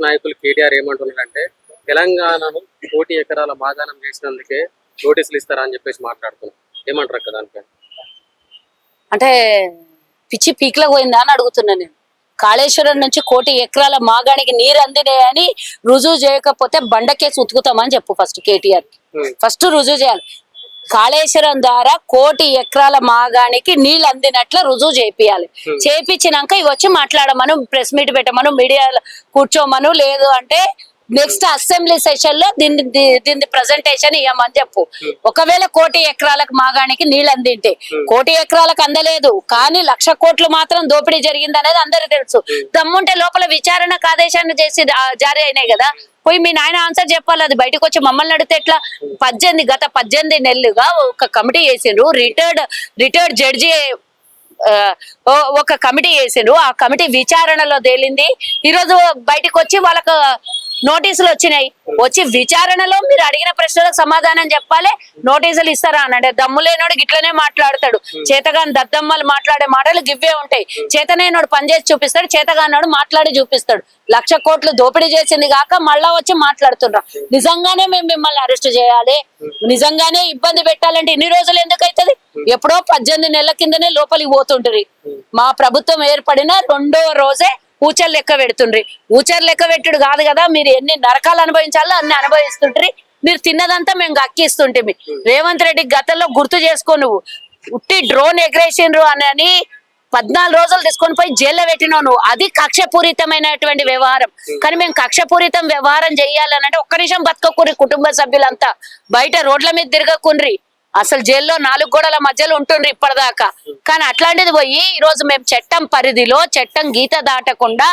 కాంగ్రెస్ నాయకులు కేటీఆర్ ఏమంటున్నారంటే తెలంగాణను కోటి ఎకరాల మాగాణం చేసినందుకే నోటీసులు ఇస్తారా అని చెప్పేసి మాట్లాడుతున్నారు ఏమంటారు కదా దానిపై అంటే పిచ్చి పీక్లో పోయిందా అని అడుగుతున్నా నేను. కాళేశ్వరం నుంచి కోటి ఎకరాల మాగానికి నీరు అందినాయని రుజువు చేయకపోతే బండకేసి ఉతుకుతామని చెప్పు ఫస్ట్ కేటీఆర్. ఫస్ట్ రుజువు చేయాలి. కాళేశ్వరం ద్వారా కోటి ఎకరాల మాగానికి నీళ్ళు అందినట్లు రుజువు చేపియాలి. చేపించినాక ఇవి వచ్చి మాట్లాడమను ప్రెస్ మీట్ పెట్టమను మీడియాలో కూర్చోమను లేదు అంటే నెక్స్ట్ అసెంబ్లీ సెషన్లో దీన్ని దీన్ని ప్రజెంటేషన్ ఇవ్వమని చెప్పు. ఒకవేళ కోటి ఎకరాలకు మాగానికి నీళ్ళు అందింటే కోటి ఎకరాలకు అందలేదు కానీ లక్ష కోట్లు మాత్రం దోపిడీ జరిగింది అనేది అందరికి తెలుసు. దమ్ముంటే లోపల విచారణకు ఆదేశాన్ని చేసి జారీ అయినాయి కదా. పోయి మీ నాయన ఆన్సర్ చెప్పాలి అది బయటకు వచ్చి మమ్మల్ని అడిగితే ఎట్లా? పద్దెనిమిది గత పద్దెనిమిది నెలలుగా ఒక కమిటీ చేసిండ్రు రిటైర్డ్ రిటైర్డ్ జడ్జి ఒక కమిటీ వేసిండ్రు. ఆ కమిటీ విచారణలో తేలింది. ఈరోజు బయటకు వచ్చి వాళ్ళకు నోటీసులు వచ్చినాయి. వచ్చి విచారణలో మీరు అడిగిన ప్రశ్నలకు సమాధానం చెప్పాలి. నోటీసులు ఇస్తారా అని. అంటే దమ్ము లేనోడు గిట్లనే మాట్లాడతాడు. చేతగాని దద్దమ్మలు మాట్లాడే మాటలు గివ్వే ఉంటాయి. చేతనేనోడు పనిచేసి చూపిస్తాడు. చేతగానోడు మాట్లాడి చూపిస్తాడు. లక్ష కోట్లు దోపిడీ చేసింది కాక మళ్ళా వచ్చి మాట్లాడుతున్నారు నిజంగానే మేము మిమ్మల్ని అరెస్ట్ చేయాలి. నిజంగానే ఇబ్బంది పెట్టాలంటే ఇన్ని రోజులు ఎందుకు అవుతుంది? ఎప్పుడో పద్దెనిమిది నెలల కిందనే లోపలికి పోతుండ్రి మా ప్రభుత్వం ఏర్పడిన రెండో రోజే ఊచలు లెక్క పెడుతుండ్రి. ఊచలు లెక్క పెట్టుడు కాదు కదా మీరు ఎన్ని నరకాలు అనుభవించాలో అన్ని అనుభవిస్తుండ్రి. మీరు తిన్నదంతా మేము గక్కిస్తుంటే రేవంత్ రెడ్డి గతంలో గుర్తు చేసుకో నువ్వు. ఉట్టి డ్రోన్ ఎగరేసిండ్రు అని అని పద్నాలుగు రోజులు తీసుకొని పోయి జైల్లో పెట్టినావు నువ్వు. అది కక్షపూరితమైనటువంటి వ్యవహారం. కానీ మేము కక్షపూరితం వ్యవహారం చేయాలని అంటే ఒక్క నిమిషం బతకకూరి కుటుంబ సభ్యులంతా. బయట రోడ్ల మీద తిరగకుండ్రి అసలు జైల్లో నాలుగు గోడల మధ్యలో ఉంటుండ్రు ఇప్పటిదాకా. కానీ అట్లాంటిది పోయి ఈ రోజు మేము చట్టం పరిధిలో చట్టం గీత దాటకుండా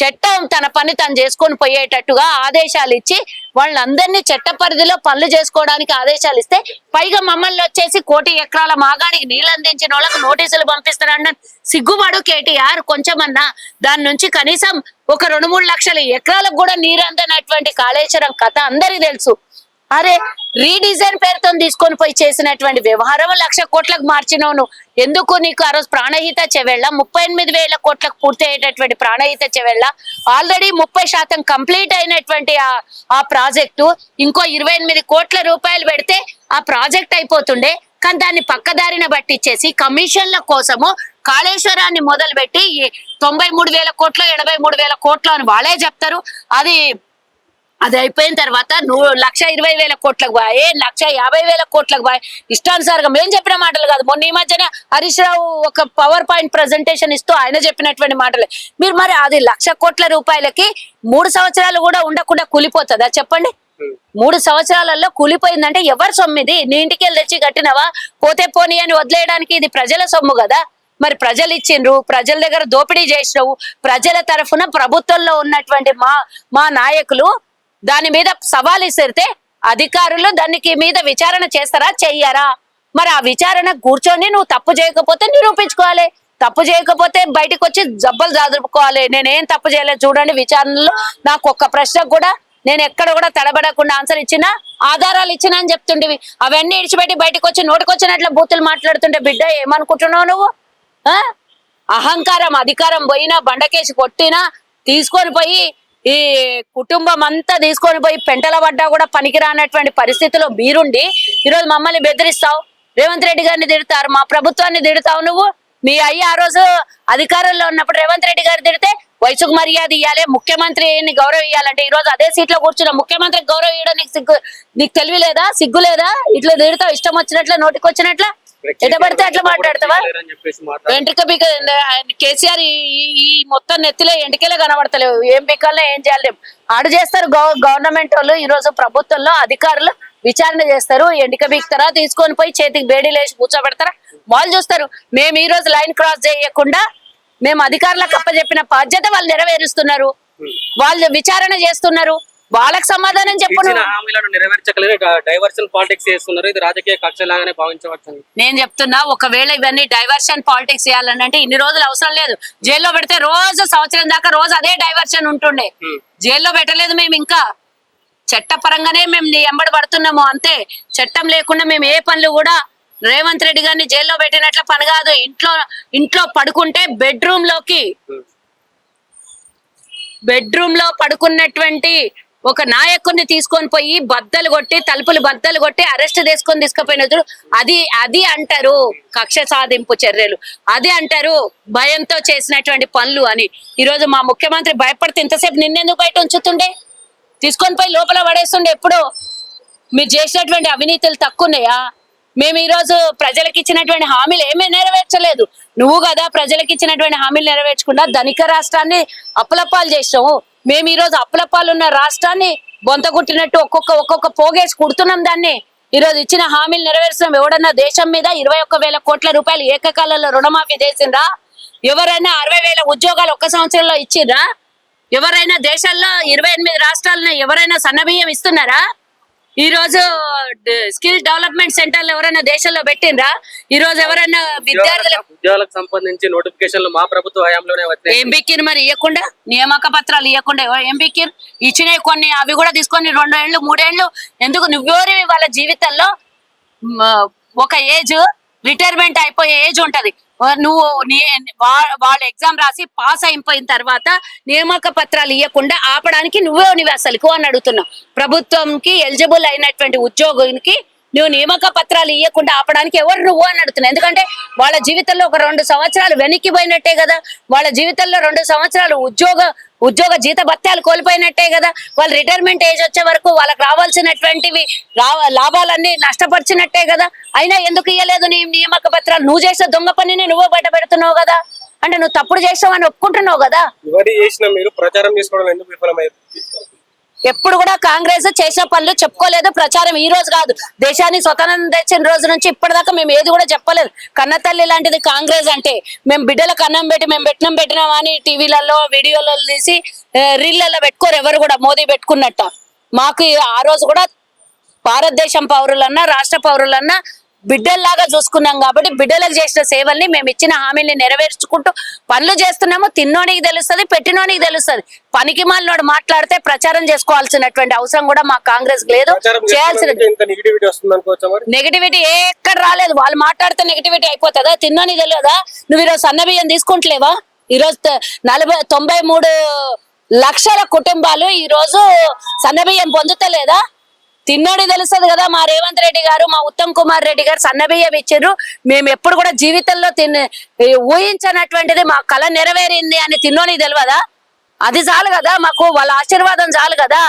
చట్టం తన పని తను చేసుకొని పోయేటట్టుగా ఆదేశాలు ఇచ్చి వాళ్ళందరినీ చట్ట పరిధిలో పనులు చేసుకోవడానికి ఆదేశాలు ఇస్తే పైగా మమ్మల్ని వచ్చేసి కోటి ఎకరాల మాగాడికి నీళ్ళు అందించిన వాళ్ళకు నోటీసులు పంపిస్తారన్న సిగ్గుపడు కేటీఆర్ కొంచెమన్నా. దాని నుంచి కనీసం ఒక రెండు మూడు లక్షల ఎకరాలకు కూడా నీరు అందనటువంటి కాళేశ్వరం కథ అందరికీ తెలుసు. అరే రీడిజైన్ పేరుతో తీసుకొని పోయి చేసినటువంటి వ్యవహారం లక్ష కోట్లకు మార్చినావు నువ్వు ఎందుకు నీకు ఆ రోజు ప్రాణహిత చెవెళ్ళ? ముప్పై ఎనిమిది వేల కోట్లకు పూర్తి అయ్యేటటువంటి ప్రాణహిత చెవెళ్ళ? ఆల్రెడీ ముప్పై శాతం కంప్లీట్ అయినటువంటి ఆ ఆ ప్రాజెక్టు ఇంకో ఇరవై ఎనిమిది కోట్ల రూపాయలు పెడితే ఆ ప్రాజెక్ట్ అయిపోతుండే. కానీ దాన్ని పక్కదారిన పట్టించేసి కమిషన్ల కోసము కాళేశ్వరాన్ని మొదలుపెట్టి తొంభై మూడు వేల కోట్లు ఎనభై మూడు వేల కోట్లు అని వాళ్ళే చెప్తారు. అది అది అయిపోయిన తర్వాత నువ్వు లక్ష ఇరవై వేల కోట్లకు బాయే. లక్ష యాభై వేల కోట్లకు బాయ్. ఇష్టానుసారంగా మేము చెప్పిన మాటలు కాదు. మొన్న ఈ మధ్యన హరీష్ రావు ఒక పవర్ పాయింట్ ప్రజెంటేషన్ ఇస్తూ ఆయన చెప్పినటువంటి మాటలే. మీరు మరి అది లక్ష కోట్ల రూపాయలకి మూడు సంవత్సరాలు కూడా ఉండకుండా కూలిపోతుందా? చెప్పండి. మూడు సంవత్సరాలలో కూలిపోయిందంటే ఎవరి సొమ్ము ఇది నీ ఇంటికి వెళ్ళి తెచ్చి కట్టినవా? పోతే పోనీ అని వదిలేయడానికి ఇది ప్రజల సొమ్ము కదా. మరి ప్రజలు ఇచ్చిండ్రు ప్రజల దగ్గర దోపిడీ చేసినవు ప్రజల తరఫున ప్రభుత్వంలో ఉన్నటువంటి మా మా నాయకులు దాని మీద సవాల్ ఇసిరితే అధికారులు దానికి మీద విచారణ చేస్తారా చెయ్యరా? మరి ఆ విచారణ కూర్చొని నువ్వు తప్పు చేయకపోతే నిరూపించుకోవాలి. తప్పు చేయకపోతే బయటకు వచ్చి జబ్బలు చదువుకోవాలి నేనేం తప్పు చేయలేదు చూడండి విచారణలో. నాకు ఒక్క ప్రశ్నకు కూడా నేను ఎక్కడ కూడా తడబడకుండా ఆన్సర్ ఇచ్చినా ఆధారాలు ఇచ్చినా అని చెప్తుండేవి. అవన్నీ ఇడిచిపెట్టి బయటకు వచ్చి నోటికొచ్చినట్లు బూతులు మాట్లాడుతుంటే బిడ్డ ఏమనుకుంటున్నావు నువ్వు? అహంకారం అధికారం పోయినా బండకేసి కొట్టినా తీసుకొని పోయి ఈ కుటుంబం అంతా తీసుకొని పోయి పెంటల పడ్డా కూడా పనికిరానటువంటి పరిస్థితిలో మీరుండి ఈరోజు మమ్మల్ని బెదిరిస్తావు. రేవంత్ రెడ్డి గారిని తిడతారు. మా ప్రభుత్వాన్ని తిడతావు నువ్వు. మీ అయ్యి ఆ రోజు అధికారంలో ఉన్నప్పుడు రేవంత్ రెడ్డి గారు తిడితే వయసుకు మర్యాద ఇవ్వాలి ముఖ్యమంత్రిని గౌరవ ఇవ్వాలంటే ఈ రోజు అదే సీట్లో కూర్చున్న ముఖ్యమంత్రికి గౌరవ ఇవ్వడం నీకు సిగ్గు నీకు తెలివి లేదా సిగ్గు లేదా ఇట్లా తిడతావు. ఇష్టం వచ్చినట్ల నోటికి వచ్చినట్ల ఎట పడితే అట్లా మాట్లాడతావా? వెంట్రుక బిక కేసీఆర్ ఈ మొత్తం నెత్తిలో ఎంటికలే కనబడతలేవు. ఏం బికాలే ఏం చేయలేం. ఆడు చేస్తారు గవ- గవర్నమెంట్ వాళ్ళు ఈ రోజు ప్రభుత్వంలో అధికారులు విచారణ చేస్తారు. ఎండిక బిక్తారా? తీసుకొని పోయి చేతికి బేడీలు వేసి కూర్చోబెడతారా? వాళ్ళు చూస్తారు. మేము ఈ రోజు లైన్ క్రాస్ చేయకుండా మేము అధికారులకు అప్పచెప్పిన బాధ్యత వాళ్ళు నెరవేరుస్తున్నారు. వాళ్ళు విచారణ చేస్తున్నారు. వాళ్ళకి సమాధానం చెప్పు డైవర్షన్ పాలిటిక్స్ చేస్తున్నారు. ఇది రాజకీయ కక్ష లాగానే భావించవచ్చు. నేను చెప్తున్నా ఒకవేళ ఇవన్నీ డైవర్షన్ పాలిటిక్స్ చేయాలని అంటే ఇన్ని రోజులు అవసరం లేదు. జైల్లో పెడితే రోజు సంవత్సరం దాకా రోజు అదే డైవర్షన్ ఉంటుండే. జైల్లో పెట్టలేదు మేము ఇంకా. చట్టపరంగానే మేము ఎంబడి పడుతున్నాము అంతే. చట్టం లేకుండా మేము ఏ పనులు కూడా రేవంత్ రెడ్డి గారిని జైల్లో పెట్టినట్ల పని కాదు. ఇంట్లో ఇంట్లో పడుకుంటే బెడ్రూమ్లోకి. బెడ్రూమ్లో పడుకున్నటువంటి ఒక నాయకుడిని తీసుకొని పోయి బద్దలు కొట్టి తలుపులు బద్దలు కొట్టి అరెస్ట్ చేసుకొని తీసుకుపోయిన అది అది అంటారు కక్ష సాధింపు చర్యలు. అది అంటారు భయంతో చేసినటువంటి పనులు అని. ఈరోజు మా ముఖ్యమంత్రి భయపడితే ఇంతసేపు నిన్నెందుకు బయట ఉంచుతుండే? తీసుకొని పోయి లోపల పడేస్తుండే ఎప్పుడో. మీరు చేసినటువంటి అవినీతులు తక్కువ ఉన్నాయా మేము ఈరోజు ప్రజలకు ఇచ్చినటువంటి హామీలు ఏమీ నెరవేర్చలేదు. నువ్వు కదా ప్రజలకు ఇచ్చినటువంటి హామీలు నెరవేర్చకుండా ధనిక రాష్ట్రాన్ని అప్పలప్పాలు చేసావు మేము ఈ రోజు అప్పులపాలు ఉన్న రాష్ట్రాన్ని బంతకుట్టినట్టు ఒక్కొక్క ఒక్కొక్క పోగేసి కుడుతున్నాం దాన్ని. ఈ రోజు ఇచ్చిన హామీలు నెరవేర్చడం ఎవడన్నా దేశం మీద ఇరవై ఒక్క వేల కోట్ల రూపాయలు ఏకకాలంలో రుణమాఫీ చేసిండ్రా? ఎవరైనా అరవై వేల ఉద్యోగాలు ఒక్క సంవత్సరంలో ఇచ్చిండ్రా? ఎవరైనా దేశాల్లో ఇరవై ఎనిమిది రాష్ట్రాలను ఎవరైనా సన్నబియ్యం ఇస్తున్నారా? ఈ రోజు స్కిల్ డెవలప్మెంట్ సెంటర్లు ఎవరైనా దేశంలో పెట్టిండ్రా? ఈ రోజు ఎవరైనా విద్యార్థులకు ఉద్యోగాలకు సంబంధించి నోటిఫికేషన్లు మా ప్రభుత్వ హయాంలోనే వచ్చినాయి. ఏం బిక్కిరు మరి? ఇవ్వకుండా నియామక పత్రాలు ఇవ్వకుండా ఏం బిక్కిరు ఇచ్చినవి కొన్ని అవి కూడా తీసుకొని రెండు ఏళ్ళు మూడేళ్ళు ఎందుకు నువ్వెవరివి వాళ్ళ జీవితంలో? ఒక ఏజ్ రిటైర్మెంట్ అయిపోయే ఏజ్ ఉంటది. నువ్వు వాళ్ళు ఎగ్జామ్ రాసి పాస్ అయిపోయిన తర్వాత నియామక పత్రాలు ఇవ్వకుండా ఆపడానికి నువ్వే నువ్వు అసలుకు అని అడుగుతున్నావు. ప్రభుత్వంకి ఎలిజిబుల్ అయినటువంటి ఉద్యోగునికి నువ్వు నియామక పత్రాలు ఇవ్వకుండా ఆపడానికి ఎవరు నువ్వు అని అడుగుతున్నావు. ఎందుకంటే వాళ్ళ జీవితంలో ఒక రెండు సంవత్సరాలు వెనక్కి పోయినట్టే కదా. వాళ్ళ జీవితంలో రెండు సంవత్సరాలు ఉద్యోగ ఉద్యోగ జీత భత్యాలు కోల్పోయినట్టే కదా. వాళ్ళ రిటైర్మెంట్ ఏజ్ వచ్చే వరకు వాళ్ళకి రావాల్సినటువంటివి లాభాలన్నీ నష్టపరిచినట్టే కదా. అయినా ఎందుకు ఇయ్యలేదు నీ నియామక పత్రాలు? నువ్వు చేసిన దొంగ పనిని నువ్వే బయట పెడుతున్నావు కదా. అంటే నువ్వు తప్పుడు చేసావని ఒప్పుకుంటున్నావు కదా. ఇవన్నీ చేసిన మీరు ప్రచారం చేసుకోవడం ఎందుకు విఫలమైంది ఎప్పుడు కూడా కాంగ్రెస్ చేసిన పనులు చెప్పుకోలేదు ప్రచారం ఈ రోజు కాదు. దేశాన్ని స్వతంత్రం తెచ్చిన రోజు నుంచి ఇప్పటిదాకా మేము ఏది కూడా చెప్పలేదు. కన్నతల్లి లాంటిది కాంగ్రెస్ అంటే మేము బిడ్డలకు అన్నం పెట్టి మేము పెట్టినాం పెట్టినాం అని టీవీలలో వీడియోలలో తీసి రీళ్ళలో పెట్టుకోరు ఎవరు కూడా మోదీ పెట్టుకున్నట్ట. మాకు ఆ రోజు కూడా భారతదేశం పౌరులన్నా రాష్ట్ర పౌరులన్నా బిడ్డల్లాగా చూసుకున్నాం కాబట్టి బిడ్డలకు చేసిన సేవల్ని మేము ఇచ్చిన హామీల్ని నెరవేర్చుకుంటూ పనులు చేస్తున్నాము. తిన్నోనికి తెలుస్తుంది పెట్టినోనికి తెలుస్తుంది. పనికి మాలినోడు మాట్లాడితే ప్రచారం చేసుకోవాల్సినటువంటి అవసరం కూడా మా కాంగ్రెస్ లేదు. చేయాల్సిన నెగిటివిటీ ఎక్కడ రాలేదు. వాళ్ళు మాట్లాడితే నెగిటివిటీ అయిపోతుందా? తిన్నోని తెలియదా? నువ్వు ఈరోజు సన్న బియ్యం తీసుకుంటలేవా? ఈరోజు నలభై తొంభై మూడు లక్షల కుటుంబాలు ఈ రోజు సన్న బియ్యం పొందుతలేదా? తిన్నాడు తెలుస్తుంది కదా మా రేవంత్ రెడ్డి గారు మా ఉత్తమ్ కుమార్ రెడ్డి గారు సన్నబియ్యం ఇచ్చారు మేము ఎప్పుడు కూడా జీవితంలో తిన్న ఊహించనటువంటిది మా కళ నెరవేరింది అని తిన్నోని తెలియదా? అది చాలు కదా మాకు వాళ్ళ ఆశీర్వాదం చాలు కదా.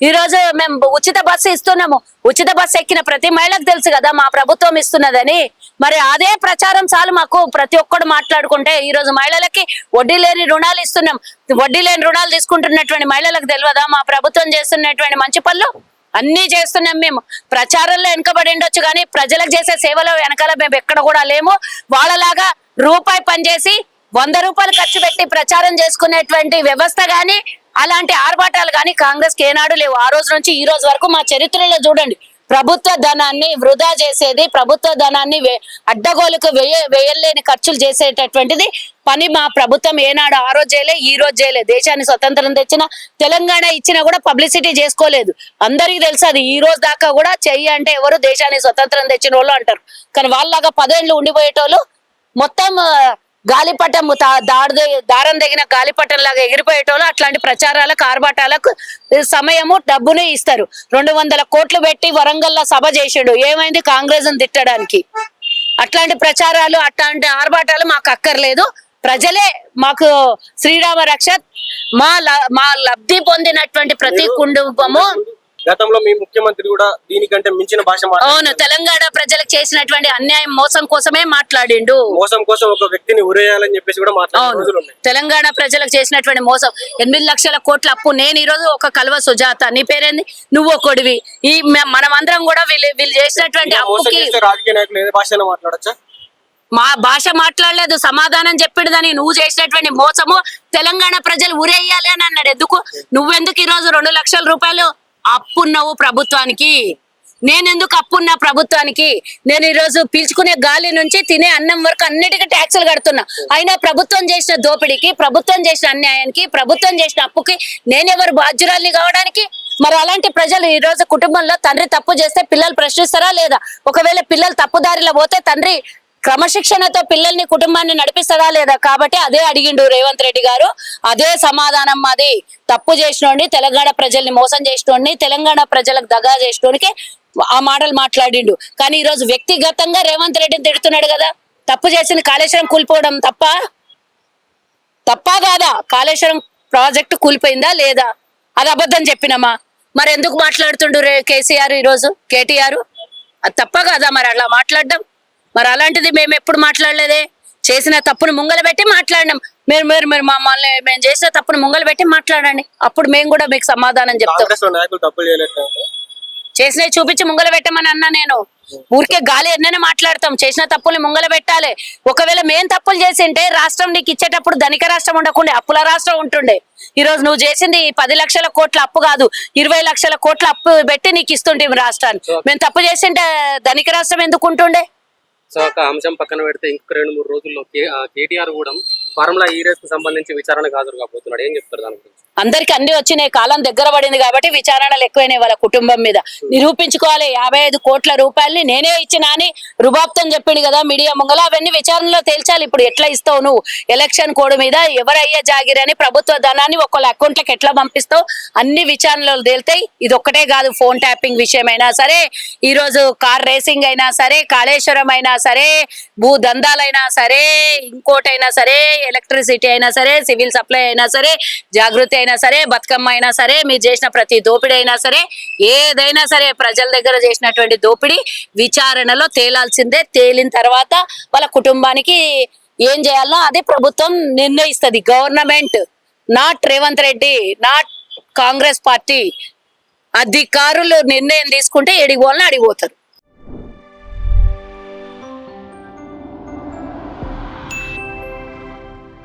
ఈ రోజు మేము ఉచిత బస్సు ఇస్తున్నాము. ఉచిత బస్సు ఎక్కిన ప్రతి మహిళకు తెలుసు కదా మా ప్రభుత్వం ఇస్తున్నదని. మరి అదే ప్రచారం చాలు మాకు. ప్రతి ఒక్కడు మాట్లాడుకుంటే ఈ రోజు మహిళలకి వడ్డీ లేని రుణాలు ఇస్తున్నాం. వడ్డీ లేని రుణాలు తీసుకుంటున్నటువంటి మహిళలకు తెలియదా? మా ప్రభుత్వం చేస్తున్నటువంటి మంచి పనులు అన్ని చేస్తున్నాం మేము. ప్రచారంలో వెనకబడి ఉండొచ్చు కానీ ప్రజలకు చేసే సేవలో వెనకాల మేము ఎక్కడ కూడా లేము. వాళ్ళలాగా రూపాయి పనిచేసి వంద రూపాయలు ఖర్చు పెట్టి ప్రచారం చేసుకునేటువంటి వ్యవస్థ గాని అలాంటి ఆర్భాటాలు కానీ కాంగ్రెస్ ఏనాడు లేవు. ఆ రోజు నుంచి ఈ రోజు వరకు మా చరిత్రలో చూడండి. ప్రభుత్వ ధనాన్ని వృధా చేసేది ప్రభుత్వ ధనాన్ని వే- అడ్డగోలుకు వేయ వేయలేని ఖర్చులు చేసేటటువంటిది పని మా ప్రభుత్వం ఏనాడు ఆ రోజు చేయలే ఈ రోజు చేయలే. దేశాన్ని స్వతంత్రం తెచ్చిన తెలంగాణ ఇచ్చినా కూడా పబ్లిసిటీ చేసుకోలేదు. అందరికీ తెలుసు అది ఈ రోజు దాకా కూడా చెయ్యి అంటే ఎవరు దేశాన్ని స్వతంత్రం తెచ్చిన వాళ్ళు అంటారు. కానీ వాళ్ళలాగా పదేళ్ళు ఉండిపోయేటోళ్ళు మొత్తం గాలిపటం దాడి దారం తగిన గాలిపటం లాగా ఎగిరిపోయేటోళ్ళు అట్లాంటి ప్రచారాలకు ఆర్భాటాలకు సమయము డబ్బునే ఇస్తారు. రెండు వందల కోట్లు పెట్టి వరంగల్లో సభ చేసాడు. ఏమైంది? కాంగ్రెస్ తిట్టడానికి. అట్లాంటి ప్రచారాలు అట్లాంటి ఆర్భాటాలు మాకు అక్కర్లేదు. ప్రజలే మాకు శ్రీరామ రక్ష మా మా లబ్ధి పొందినటువంటి ప్రతి కుటుంబము గతంలో మీ ముఖ్యమంత్రి కూడా దీనికంటే మించిన భాష. అవును తెలంగాణ ప్రజలకు చేసినటువంటి అన్యాయం మోసం కోసమే మాట్లాడిండు. మోసం కోసం ఒక వ్యక్తిని ఉరేయాలని చెప్పేసి కూడా మాట్లాడే తెలంగాణ ప్రజలకు చేసినటువంటి మోసం. ఎనిమిది లక్షల కోట్ల అప్పు. నేను ఈ రోజు ఒక కల్వ సుజాత. నీ పేరేంది? నువ్వు ఒకడివి ఈ మనమందరం కూడా వీళ్ళు వీళ్ళు చేసినటువంటి అప్పుకి రాజకీయ నాయకులు ఏ భాష మాట్లాడచ్చా? మా భాష మాట్లాడలేదు. సమాధానం చెప్పిండదని నువ్వు చేసినటువంటి మోసము తెలంగాణ ప్రజలు ఊరేయాలి అని అన్నాడు. ఎందుకు? నువ్వెందుకు ఈ రోజు రెండు లక్షల రూపాయలు అప్పున్నావు ప్రభుత్వానికి. నేనెందుకు అప్పున్నా ప్రభుత్వానికి? నేను ఈరోజు పీల్చుకునే గాలి నుంచి తినే అన్నం వరకు అన్నిటికీ ట్యాక్సులు కడుతున్నా. అయినా ప్రభుత్వం చేసిన దోపిడీకి ప్రభుత్వం చేసిన అన్యాయానికి ప్రభుత్వం చేసిన అప్పుకి నేనెవరు బాధ్యురాల్ని కావడానికి? మరి అలాంటి ప్రజలు ఈ రోజు కుటుంబంలో తండ్రి తప్పు చేస్తే పిల్లలు ప్రశ్నిస్తారా లేదా? ఒకవేళ పిల్లలు తప్పుదారిలో పోతే తండ్రి క్రమశిక్షణతో పిల్లల్ని కుటుంబాన్ని నడిపిస్తాడా లేదా? కాబట్టి అదే అడిగిండు రేవంత్ రెడ్డి గారు. అదే సమాధానం మాది తప్పు చేసినోడిని తెలంగాణ ప్రజల్ని మోసం చేసినోడిని తెలంగాణ ప్రజలకు దగా చేసినోడికి ఆ మాటలు మాట్లాడిండు. కానీ ఈ రోజు వ్యక్తిగతంగా రేవంత్ రెడ్డిని తిడుతున్నాడు కదా. తప్పు చేసింది కాళేశ్వరం కూలిపోవడం తప్ప? తప్పా కాదా? కాళేశ్వరం ప్రాజెక్టు కూలిపోయిందా లేదా? అది అబద్ధం చెప్పినమ్మా మరి ఎందుకు మాట్లాడుతుండు రే కేసీఆర్ ఈరోజు? కేటీఆర్? అది తప్ప కాదా మరి అలా మాట్లాడడం? మరి అలాంటిది మేము ఎప్పుడు మాట్లాడలేదే? చేసిన తప్పును ముంగల పెట్టి మాట్లాడినాం. మీరు మీరు మీరు మమ్మల్ని మేము చేసిన తప్పును ముంగల పెట్టి మాట్లాడండి. అప్పుడు మేము కూడా మీకు సమాధానం చెప్తాం. తప్పులు చేసినవి చూపించి ముంగల పెట్టమని అన్నా నేను. ఊరికే గాలి ఎన్నైనా మాట్లాడతాం. చేసిన తప్పుల్ని ముంగల పెట్టాలి. ఒకవేళ మేం తప్పులు చేసింటే రాష్ట్రం నీకు ఇచ్చేటప్పుడు ధనిక రాష్ట్రం ఉండకుండా అప్పుల రాష్ట్రం ఉంటుండే. ఈ రోజు నువ్వు చేసింది పది లక్షల కోట్ల అప్పు కాదు. ఇరవై లక్షల కోట్ల అప్పు పెట్టి నీకు ఇస్తుంటే రాష్ట్రాన్ని మేము తప్పు చేసింటే ధనిక రాష్ట్రం ఎందుకు ఉంటుండే? సో ఒక అంశం పక్కన పెడితే ఇంకొక రెండు మూడు రోజుల్లో కే- కేటీఆర్ కూడా ఫార్ములా e ఈ రేస్కు సంబంధించి విచారణకు హాజరు కాబోతున్నాడు. ఏం చెప్తారు దాని గురించి? అందరికి అన్ని వచ్చినాయి. కాలం దగ్గర పడింది కాబట్టి విచారణలు ఎక్కువైనాయి వాళ్ళ కుటుంబం మీద. నిరూపించుకోవాలి. యాభై ఐదు కోట్ల రూపాయలని నేనే ఇచ్చిన అని రుబాబ్తం చెప్పిండు కదా మీడియా ముంగల. అవన్నీ విచారణలో తేల్చాలి. ఇప్పుడు ఎట్లా ఇస్తావు నువ్వు? ఎలక్షన్ కోడ్ మీద ఎవరయ్యే జాగిరని ప్రభుత్వ ధనాన్ని ఒకళ్ళ అకౌంట్లకు ఎట్లా పంపిస్తావు? అన్ని విచారణలు తేల్తాయి. ఇది ఒక్కటే కాదు ఫోన్ ట్యాపింగ్ విషయమైనా సరే ఈ రోజు కార్ రేసింగ్ అయినా సరే కాళేశ్వరం అయినా సరే భూ దందాలైనా సరే ఇంకోటైనా సరే ఎలక్ట్రిసిటీ అయినా సరే సివిల్ సప్లై అయినా సరే జాగృతి అయినా సరే బతుకమ్మ అయినా సరే మీరు చేసిన ప్రతి దోపిడీ అయినా సరే ఏదైనా సరే ప్రజల దగ్గర చేసినటువంటి దోపిడీ విచారణలో తేలాల్సిందే. తేలిన తర్వాత వాళ్ళ కుటుంబానికి ఏం చేయాలో అదే ప్రభుత్వం నిర్ణయిస్తుంది. Government not Revanth Reddy not Congress party అధికారులు నిర్ణయం తీసుకుంటే ఎడిగోళ్ళని అడిగిపోతారు.